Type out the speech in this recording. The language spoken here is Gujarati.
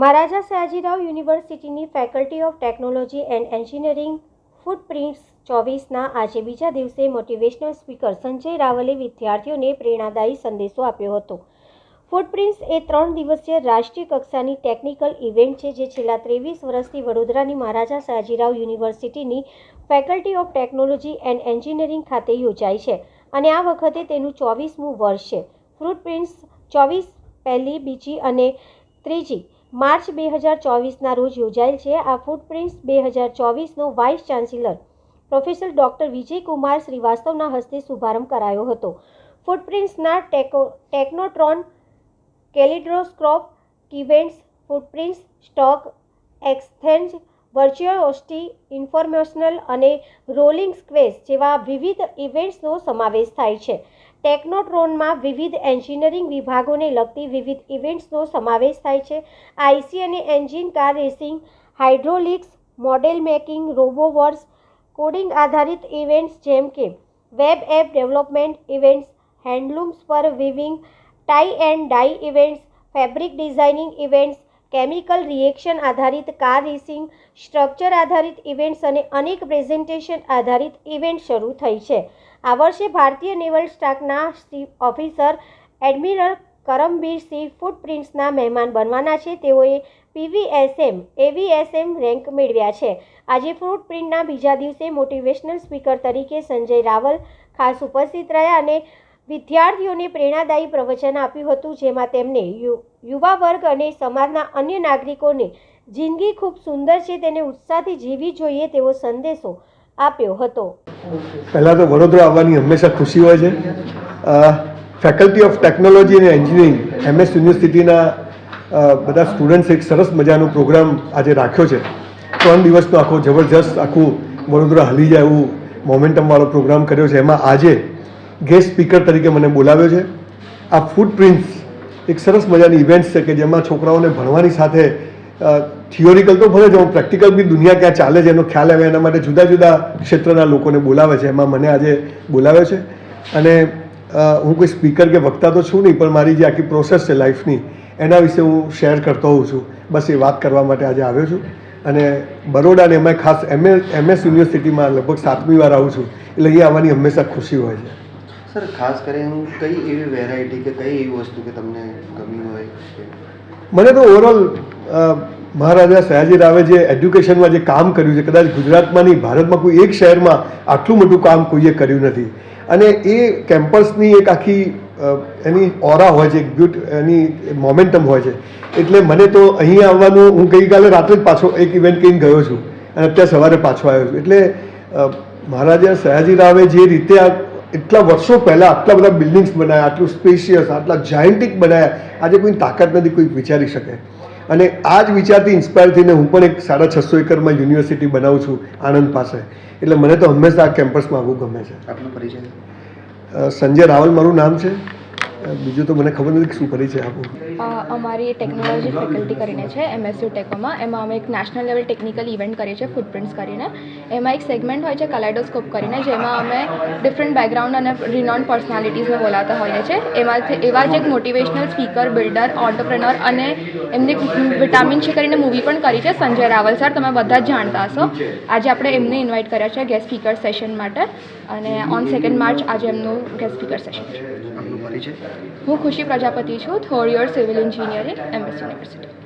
મહારાજા સયાજીરાવ યુનિવર્સિટીની faculty of technology and engineering footprints ચોવીસના આજે બીજા દિવસે મોટિવેશનલ સ્પીકર સંજય રાવલે વિદ્યાર્થીઓને પ્રેરણાદાયી સંદેશો આપ્યો હતો. ફૂટપ્રિન્ટ્સ એ ત્રણ દિવસીય રાષ્ટ્રીય કક્ષાની ટેકનિકલ ઇવેન્ટ છે જે છેલ્લા ત્રેવીસ વર્ષથી વડોદરાની મહારાજા સયાજીરાવ યુનિવર્સિટીની faculty of technology and engineering ખાતે યોજાઈ છે અને આ વખતે તેનું ચોવીસમું વર્ષ છે. ફૂટપ્રિન્ટ્સ ચોવીસ પહેલી, બીજી અને ત્રીજી માર્ચ બે હજાર ચોવીસના રોજ યોજાયેલ છે. આ ફૂટપ્રિન્ટ્સ બે હજાર ચોવીસનો vice chancellor professor doctor Vijaykumar શ્રીવાસ્તવના હસ્તે શુભારંભ કરાયો હતો. ફૂટપ્રિન્ટ્સના ટેકો Technotron kaleidoscope events Footprints stock exchange virtuosity informational અને રોલિંગ સ્ક્વેસ જેવા વિવિધ ઇવેન્ટ્સનો સમાવેશ થાય છે. ટેકનોટ્રોનમાં વિવિધ એન્જિનિયરિંગ વિભાગોને લગતી વિવિધ ઇવેન્ટ્સનો સમાવેશ થાય છે. I C engine car racing, hydraulics, model making, robowars, coding આધારિત ઇવેન્ટ્સ જેમ કે web app development events, handlooms પર weaving, tie and dye events, fabric designing events chemical reaction આધારિત કાર રેસિંગ, સ્ટ્રક્ચર આધારિત ઇવેન્ટ્સ અને અનેક પ્રેઝન્ટેશન આધારિત ઇવેન્ટ શરૂ થઈ છે. આ વર્ષે ભારતીય નેવલ સ્ટાફના chief officer admiral Karambir Singh ફૂટપ્રિન્ટ્સના મહેમાન બનવાના છે. તેઓએ પીવીએસએમ એવીએસએમ રેન્ક મેળવ્યા છે. આજે ફૂટપ્રિન્ટના બીજા દિવસે મોટિવેશનલ સ્પીકર તરીકે સંજય રાવલ ખાસ ઉપસ્થિત રહ્યા અને વિદ્યાર્થીઓને પ્રેરણાદાયી પ્રવચન આપ્યું હતું, જેમાં તેમણે યુવા વર્ગ અને સમાજના અન્ય નાગરિકોને જિંદગી ખૂબ સુંદર છે, તેને ઉત્સાહથી જીવવી જોઈએ તેવો સંદેશો આપ્યો હતો. પહેલાં તો વડોદરા આવવાની હંમેશા ખુશી હોય છે. ફેકલ્ટી ઓફ ટેકનોલોજી અને એન્જિનિયરિંગ એમએસ યુનિવર્સિટીના બધા સ્ટુડન્ટ્સ એક સરસ મજાનો પ્રોગ્રામ આજે રાખ્યો છે. ત્રણ દિવસનો આખો જબરજસ્ત આખું વડોદરા હલી જાય એવું મોમેન્ટમવાળો પ્રોગ્રામ કર્યો છે. એમાં આજે ગેસ્ટ સ્પીકર તરીકે મને બોલાવ્યો છે. આ ફૂટપ્રિન્ટ્સ એક સરસ મજાની ઇવેન્ટ્સ છે કે જેમાં છોકરાઓને ભણવાની સાથે થિયોરિકલ તો ભલે જ હું પ્રેક્ટિકલ બી દુનિયા ક્યાં ચાલે છે એનો ખ્યાલ આવે, એના માટે જુદા જુદા ક્ષેત્રના લોકોને બોલાવે છે. એમાં મને આજે બોલાવ્યો છે. અને હું કોઈ સ્પીકર કે વક્તા તો છું નહીં, પણ મારી જે આખી પ્રોસેસ છે લાઈફની એના વિશે હું શેર કરતો હોઉં છું. બસ એ વાત કરવા માટે આજે આવ્યો છું. અને બરોડાને એમાં ખાસ એમએ એમએસ યુનિવર્સિટીમાં લગભગ સાતમી વાર આવું છું. એટલે એ આવવાની હંમેશા ખુશી હોય છે. સર, ખાસ કરીને કઈ એવી વેરાયટી કે કઈ એવી વસ્તુ કે તમને ગમી હોય મને તો ઓવરઓલ મહારાજા સયાજી રાવે જે એજ્યુકેશનમાં જે કામ કર્યું છે, કદાચ ગુજરાતમાં નહીં, ભારતમાં કોઈ એક શહેરમાં આટલું મોટું કામ કોઈએ કર્યું નથી. અને એ કેમ્પસની એક આખી એની ઓરા હોય છે, એક બ્યુટ એની મોમેન્ટમ હોય છે. એટલે મને તો અહીં આવવાનું, હું ગઈકાલે રાત્રે જ પાછો એક ઇવેન્ટ કહીને ગયો છું. અને અત્યારે સવારે પાછો આવ્યો છું. એટલે મહારાજા સયાજી રાવે જે રીતે આ એટલા વર્ષો પહેલાં આટલા બધા બિલ્ડિંગ્સ બનાવ્યા આટલું સ્પેશિયસ આટલા જાયન્ટિક બનાવ્યા આજે કોઈ તાકાત નથી કોઈ વિચારી શકે. અને આ જ વિચારથી ઇન્સ્પાયર થઈને હું પણ એક સાડા છસો એકરમાં યુનિવર્સિટી બનાવું છું આણંદ પાસે. એટલે મને તો હંમેશા આ કેમ્પસમાં આવવું ગમે છે. આપનો પરિચય? સંજય રાવલ મારું નામ છે. બીજું તો મને ખબર નથી શું પરિચય આપું અમારી ટેકનોલોજી ફેકલ્ટી કરીને છે એમએસયુ ટેકોમાં એમાં અમે એક નેશનલ લેવલ ટેકનિકલ ઇવેન્ટ કરીએ છીએ ફૂટપ્રિન્ટ્સ કરીને. એમાં એક સેગમેન્ટ હોય છે કલાઇડોસ્કોપ કરીને, જેમાં અમે ડિફરન્ટ બેકગ્રાઉન્ડ અને રિનોન પર્સનાલિટીઝને બોલાતા હોઈએ છીએ. એમાંથી એવા જ એક મોટિવેશનલ સ્પીકર બિલ્ડર ઓન્ટરપ્રેનર અને એમને વિટામિન છે કરીને મૂવી પણ કરી છે, સંજય રાવલ સર તમે બધા જ જાણતા હશો. આજે આપણે એમને ઇન્વાઇટ કર્યા છે ગેસ્ટ સ્પીકર સેશન માટે. અને ઓન સેકન્ડ માર્ચ આજે એમનું ગેસ્ટ સ્પીકર સેશન છે. પરિચય હું ખુશી પ્રજાપતિ છું third year civil engineering MS university.